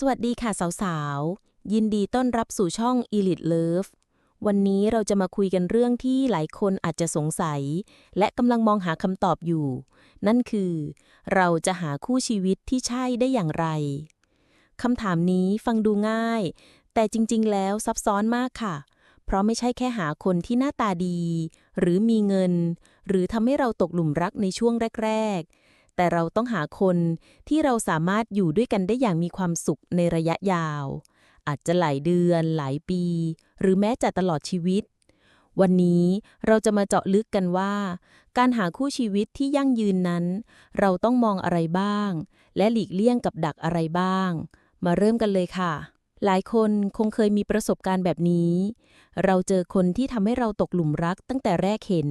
สวัสดีค่ะสาวๆ ยินดีต้อนรับสู่ช่อง Elite Love วันนี้เราจะมาคุยกันเรื่องที่หลายคนอาจจะสงสัย และกำลังมองหาคำตอบอยู่ นั่นคือ เราจะหาคู่ชีวิตที่ใช่ได้อย่างไรคำถามนี้ฟังดูง่าย แต่จริงๆ แล้วซับซ้อนมากค่ะ เพราะไม่ใช่แค่หาคนที่หน้าตาดี หรือมีเงิน หรือทำให้เราตกหลุมรักในช่วงแรกๆ แต่เราต้องหาคนที่เราสามารถอยู่ด้วยกันได้อย่างมีความสุขในระยะยาว อาจจะหลายเดือน หลายปี หรือแม้จะตลอดชีวิต วันนี้เราจะมาเจาะลึกกันว่า การหาคู่ชีวิตที่ยั่งยืนนั้น เราต้องมองอะไรบ้าง และหลีกเลี่ยงกับดักอะไรบ้าง มาเริ่มกันเลยค่ะหลายคนคงเคยมีประสบการณ์แบบนี้ เราเจอคนที่ทำให้เราตกหลุมรักตั้งแต่แรกเห็น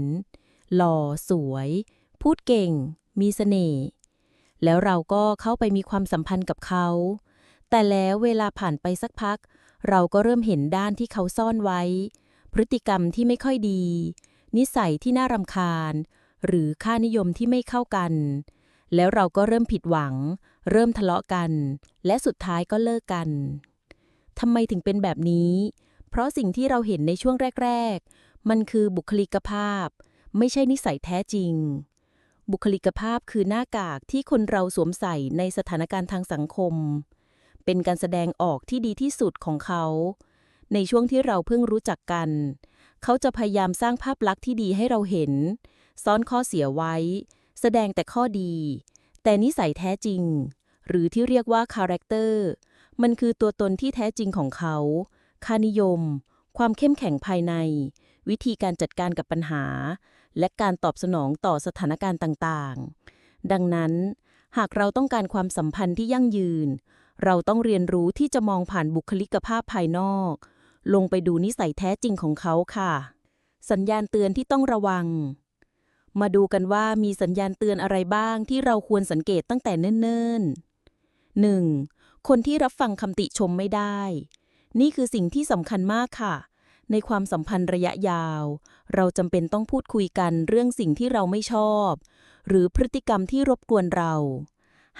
หล่อ สวย พูดเก่ง มีเสน่ห์แล้วเราก็เข้าไปมีความสัมพันธ์กับเขา แต่แล้วเวลาผ่านไปสักพัก เราก็เริ่มเห็นด้านที่เขาซ่อนไว้ พฤติกรรมที่ไม่ค่อยดี นิสัยที่น่ารำคาญ หรือค่านิยมที่ไม่เข้ากัน แล้วเราก็เริ่มผิดหวัง เริ่มทะเลาะกัน และสุดท้ายก็เลิกกันทำไมถึงเป็นแบบนี้ เพราะสิ่งที่เราเห็นในช่วงแรก ๆ มันคือบุคลิกภาพ ไม่ใช่นิสัยแท้จริง บุคลิกภาพคือหน้ากากที่คนเราสวมใส่ในสถานการณ์ทางสังคม เป็นการแสดงออกที่ดีที่สุดของเขา ในช่วงที่เราเพิ่งรู้จักกัน เขาจะพยายามสร้างภาพลักษณ์ที่ดีให้เราเห็น ซ่อนข้อเสียไว้ แสดงแต่ข้อดี แต่นิสัยแท้จริง หรือที่เรียกว่าคาแรคเตอร์มันคือตัวตนที่แท้จริงของเขา ค่านิยม ความเข้มแข็งภายใน วิธีการจัดการกับปัญหา และการตอบสนองต่อสถานการณ์ต่างๆ ดังนั้น หากเราต้องการความสัมพันธ์ที่ยั่งยืน เราต้องเรียนรู้ที่จะมองผ่านบุคลิกภาพภายนอก ลงไปดูนิสัยแท้จริงของเขาค่ะ สัญญาณเตือนที่ต้องระวัง มาดูกันว่ามีสัญญาณเตือนอะไรบ้างที่เราควรสังเกตตั้งแต่เนิ่นๆ 1. คนที่รับฟังคำติชมไม่ได้ นี่คือสิ่งที่สำคัญมากค่ะ ในความสัมพันธ์ระยะยาว เราจำเป็นต้องพูดคุยกันเรื่องสิ่งที่เราไม่ชอบ หรือพฤติกรรมที่รบกวนเรา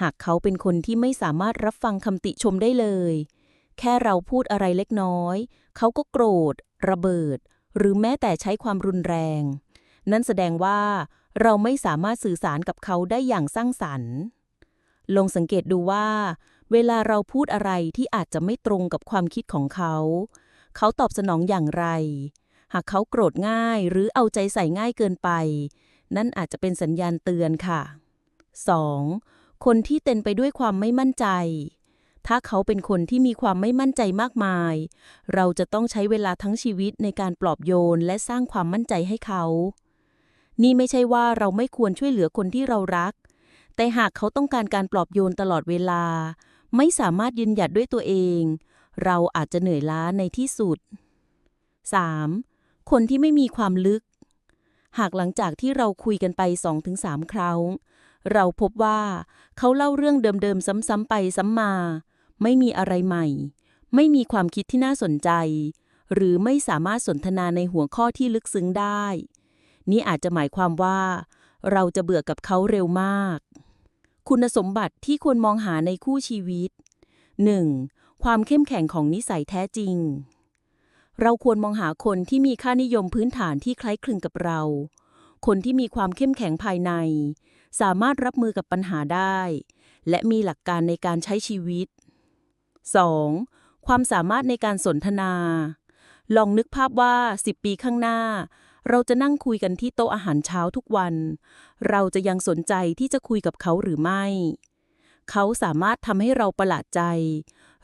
หากเขาเป็นคนที่ไม่สามารถรับฟังคำติชมได้เลย แค่เราพูดอะไรเล็กน้อย เขาก็โกรธ ระเบิด หรือแม้แต่ใช้ความรุนแรง นั่นแสดงว่า เราไม่สามารถสื่อสารกับเขาได้อย่างสร้างสรรค์ ลองสังเกตดูว่า เวลาเราพูดอะไรที่อาจจะไม่ตรงกับความคิดของเขา เขาตอบสนองอย่างไร หากเขาโกรธง่ายหรือเอาใจใส่ง่ายเกินไป นั่นอาจจะเป็นสัญญาณเตือนค่ะ 2. คนที่เต็มไปด้วยความไม่มั่นใจ ถ้าเขาเป็นคนที่มีความไม่มั่นใจมากมาย เราจะต้องใช้เวลาทั้งชีวิตในการปลอบโยนและสร้างความมั่นใจให้เขา นี่ไม่ใช่ว่าเราไม่ควรช่วยเหลือคนที่เรารัก แต่หากเขาต้องการการปลอบโยนตลอดเวลา ไม่สามารถยืนหยัดด้วยตัวเอง เราอาจจะเหนื่อยล้าในที่สุด 3. คนที่ไม่มีความลึก หากหลังจากที่เราคุยกันไป 2-3 ครั้ง เราพบว่าเขาเล่าเรื่องเดิมๆ ซ้ำๆไปซ้ำมา ไม่มีอะไรใหม่ ไม่มีความคิดที่น่าสนใจ หรือไม่สามารถสนทนาในหัวข้อที่ลึกซึ้งได้ นี่อาจจะหมายความว่า เราจะเบื่อกับเขาเร็วมาก คุณสมบัติที่ควรมองหาในคู่ชีวิต 1. ความเข้มแข็งของนิสัยแท้จริง เราควรมองหาคนที่มีค่านิยมพื้นฐานที่คล้ายคลึงกับเรา คนที่มีความเข้มแข็งภายใน สามารถรับมือกับปัญหาได้ และมีหลักการในการใช้ชีวิต 2. ความสามารถในการสนทนา ลองนึกภาพว่า 10 ปีข้างหน้า เราจะนั่งคุยกันที่โต๊ะอาหารเช้าทุกวัน เราจะยังสนใจที่จะคุยกับเขาหรือไม่ เขาสามารถทำให้เราประหลาดใจ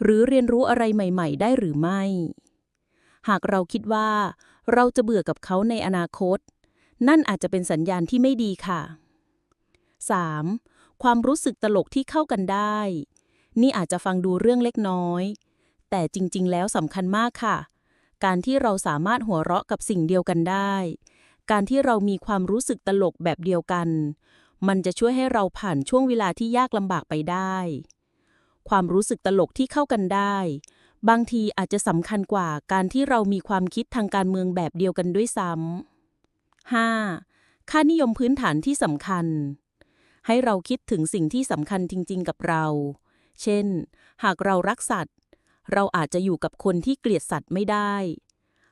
หรือเรียนรู้อะไรใหม่ ๆ ได้หรือไม่ หากเราคิดว่า เราจะเบื่อกับเขาในอนาคต นั่นอาจจะเป็นสัญญาณที่ไม่ดีค่ะ 3. ความรู้สึกตลกที่เข้ากันได้ นี่อาจจะฟังดูเรื่องเล็กน้อย แต่จริง ๆ แล้วสำคัญมากค่ะ การที่เราสามารถหัวเราะกับสิ่งเดียวกันได้ การที่เรามีความรู้สึกตลกแบบเดียวกัน มันจะช่วยให้เราผ่านช่วงเวลาที่ยากลำบากไปได้ ความรู้สึกตลกที่เข้ากันได้ บางทีอาจจะสำคัญกว่าการที่เรามีความคิดทางการเมืองแบบเดียวกันด้วยซ้ำ 5. ค่านิยมพื้นฐานที่สำคัญ ให้เราคิดถึงสิ่งที่สำคัญจริง ๆ กับเรา เช่น หากเรารักสัตว์ เราอาจจะอยู่กับคนที่เกลียดสัตว์ไม่ได้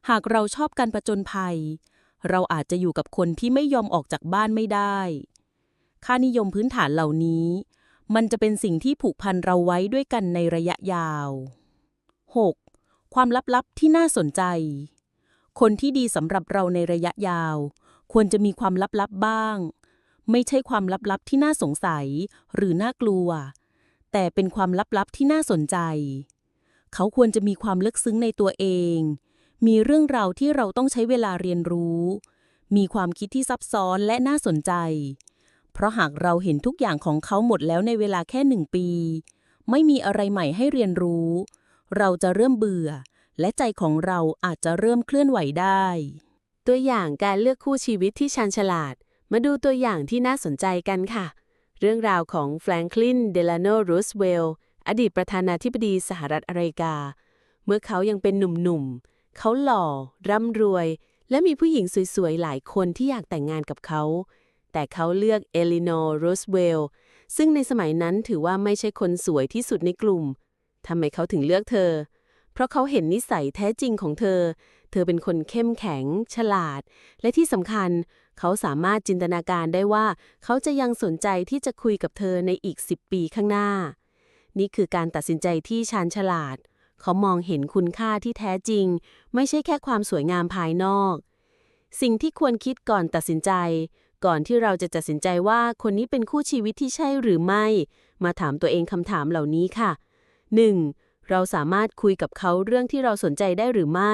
หากเราชอบการผจญภัย เราอาจจะอยู่กับคนที่ไม่ยอมออกจากบ้านไม่ได้ ค่านิยมพื้นฐานเหล่านี้ มันจะเป็นสิ่งที่ผูกพันเราไว้ด้วยกันในระยะยาว 6. ความลับๆที่น่าสนใจ คนที่ดีสำหรับเราในระยะยาว ควรจะมีความลับๆบ้าง ไม่ใช่ความลับๆที่น่าสงสัยหรือน่ากลัว แต่เป็นความลับๆที่น่าสนใจ เขาควรจะมีความลึกซึ้งในตัวเอง มีเรื่องราวที่เราต้องใช้เวลาเรียนรู้ มีความคิดที่ซับซ้อนและน่าสนใจ เพราะหากเราเห็นทุกอย่างของเขาหมดแล้วในเวลาแค่หนึ่งปี ไม่มีอะไรใหม่ให้เรียนรู้ เราจะเริ่มเบื่อ และใจของเราอาจจะเริ่มเคลื่อนไหวได้ ตัวอย่างการเลือกคู่ชีวิตที่ชาญฉลาด มาดูตัวอย่างที่น่าสนใจกันค่ะ เรื่องราวของแฟรงคลิน เดลาโนรูสเวลล์อดีตประธานาธิบดีสหรัฐอเมริกา เมื่อเขายังเป็นหนุ่มๆ เขาหล่อ ร่ำรวย และมีผู้หญิงสวยๆ หลายคนที่อยากแต่งงานกับเขา แต่เขาเลือกเอลินอร์รูสเวลล์ซึ่งในสมัยนั้นถือว่าไม่ใช่คนสวยที่สุดในกลุ่มทำไมเขาถึงเลือกเธอ เพราะเขาเห็นนิสัยแท้จริงของเธอ เธอเป็นคนเข้มแข็ง ฉลาด และที่สำคัญ เขาสามารถจินตนาการได้ว่า เขาจะยังสนใจที่จะคุยกับเธอในอีก 10 ปีข้างหน้า นี่คือการตัดสินใจที่ชาญฉลาด เขามองเห็นคุณค่าที่แท้จริง ไม่ใช่แค่ความสวยงามภายนอก สิ่งที่ควรคิดก่อนตัดสินใจ ก่อนที่เราจะตัดสินใจว่าคนนี้เป็นคู่ชีวิตที่ใช่หรือไม่ มาถามตัวเองคำถามเหล่านี้ค่ะ 1. เราสามารถคุยกับเขาเรื่องที่เราสนใจได้หรือไม่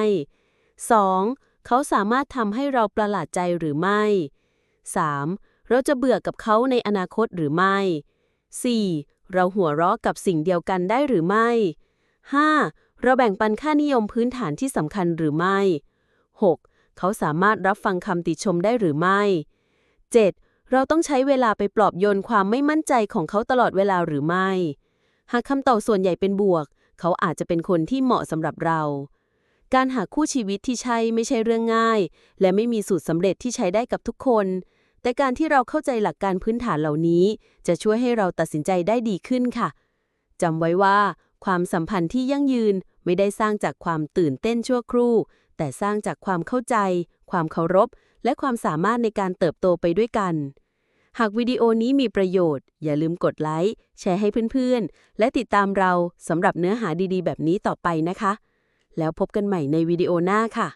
2. เขาสามารถทำให้เราประหลาดใจหรือไม่ 3. เราจะเบื่อกับเขาในอนาคตหรือไม่ 4. เราหัวเราะกับสิ่งเดียวกันได้หรือไม่ 5. เราแบ่งปันค่านิยมพื้นฐานที่สำคัญหรือไม่ 6. เขาสามารถรับฟังคำติชมได้หรือไม่ 7. เราต้องใช้เวลาไปปลอบโยนความไม่มั่นใจของเขาตลอดเวลาหรือไม่ หากคำตอบส่วนใหญ่เป็นบวก เขาอาจจะเป็นคนที่เหมาะสำหรับเรา การหาคู่ชีวิตที่ใช่ไม่ใช่เรื่องง่าย และไม่มีสูตรสำเร็จที่ใช้ได้กับทุกคน แต่การที่เราเข้าใจหลักการพื้นฐานเหล่านี้ จะช่วยให้เราตัดสินใจได้ดีขึ้นค่ะจำไว้ว่า ความสัมพันธ์ที่ยั่งยืนไม่ได้สร้างจากความตื่นเต้นชั่วครู่ แต่สร้างจากความเข้าใจ ความเคารพ และความสามารถในการเติบโตไปด้วยกัน หากวิดีโอนี้มีประโยชน์ อย่าลืมกดไลค์ แชร์ให้เพื่อนๆ และติดตามเราสำหรับเนื้อหาดีๆ แบบนี้ต่อไปนะคะ แล้วพบกันใหม่ในวิดีโอหน้าค่ะ